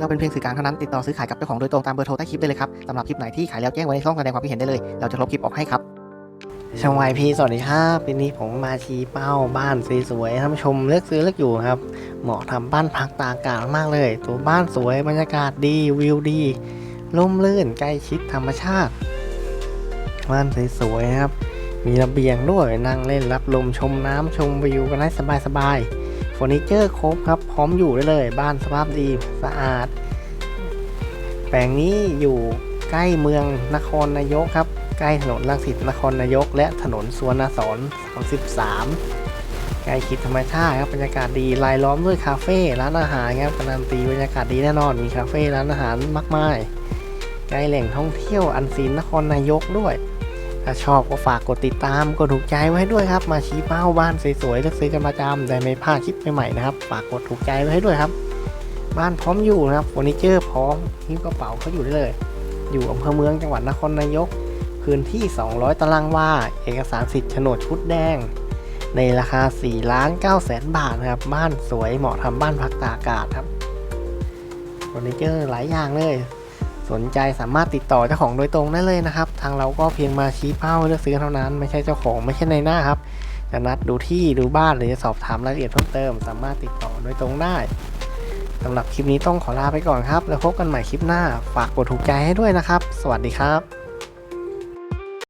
เราเป็นเพียงสื่อกลางเท่านั้นติดต่อซื้อขายกับเจ้าของโดยตรงตามเบอร์โทรใต้คลิปได้เลยครับสำหรับคลิปไหนที่ขายแล้วแจ้งไว้ในช่องแสดงความคิดเห็นได้เลย เราจะลบคลิปออกให้ครับช่องวายพีสวัสดีครับปีนี้ผมมาชี้เป้าบ้านสวยๆท่านผู้ชมเลือกซื้อเลือกอยู่ครับ เหมาะทำบ้านพักตากอากาศมากเลย ตัวบ้านสวยบรรยากาศดีวิวดีร่มรื่นใกล้ชิดธรรมชาติบ้านสวยๆครับ มีระเบียงด้วยนั่งเล่นรับลมชมน้ำชมวิวกันได้สบายๆ อร์นิเจอร์ครบครับ พร้อมอยู่ได้เลย บ้านสภาพดีสะอาด แปลงนี้อยู่ใกล้เมืองนครนายกครับ ใกล้ถนนรังสิตนครนายก และถนนสวนสอน33ใกล้คิดธรรมชาติครับบรรยากาศดีรายล้อมด้วยคาเฟ่ร้านอาหารครับการันตีบรรยากาศดีแน่นอนมีคาเฟ่ร้านอาหารมากมายใกล้แหล่งท่องเที่ยวอันซีนนครนายกด้วย ถ้าชอบก็ฝากกดติดตามกดถูกใจไว้ด้วยครับ มาชี้เป้าบ้านสวยๆเลือกซื้อกันประจำได้ไม่พลาดคลิปใหม่ๆนะครับ ฝากกดถูกใจไว้ให้ด้วยครับ บ้านพร้อมอยู่นะครับเฟอร์นิเจอร์พร้อมหิ้วกระเป๋าเขาอยู่ได้เลย อยู่อำเภอเมืองจังหวัดนครนายก พื้นที่ 200 ตารางวา เอกสารสิทธิ์โฉนดชุดแดง ในราคา4ล้าน9แสนบาทนะครับ บ้านสวยเหมาะทำบ้านพักตากอากาศครับเฟอร์นิเจอร์หลายอย่างเลย สนใจสามารถติดต่อเจ้าของโดยตรงได้เลยนะครับ ทางเราก็เพียงมาชี้เป้าเลือกซื้อเท่านั้น ไม่ใช่เจ้าของไม่ใช่ในหน้าครับจะนัดดูที่ดูบ้านหรือจะสอบถามรายละเอียดเพิ่มเติม สามารถติดต่อโดยตรงได้สำหรับคลิปนี้ต้องขอลาไปก่อนครับ แล้วพบกันใหม่คลิปหน้า ฝากกดถูกใจให้ด้วยนะครับ สวัสดีครับ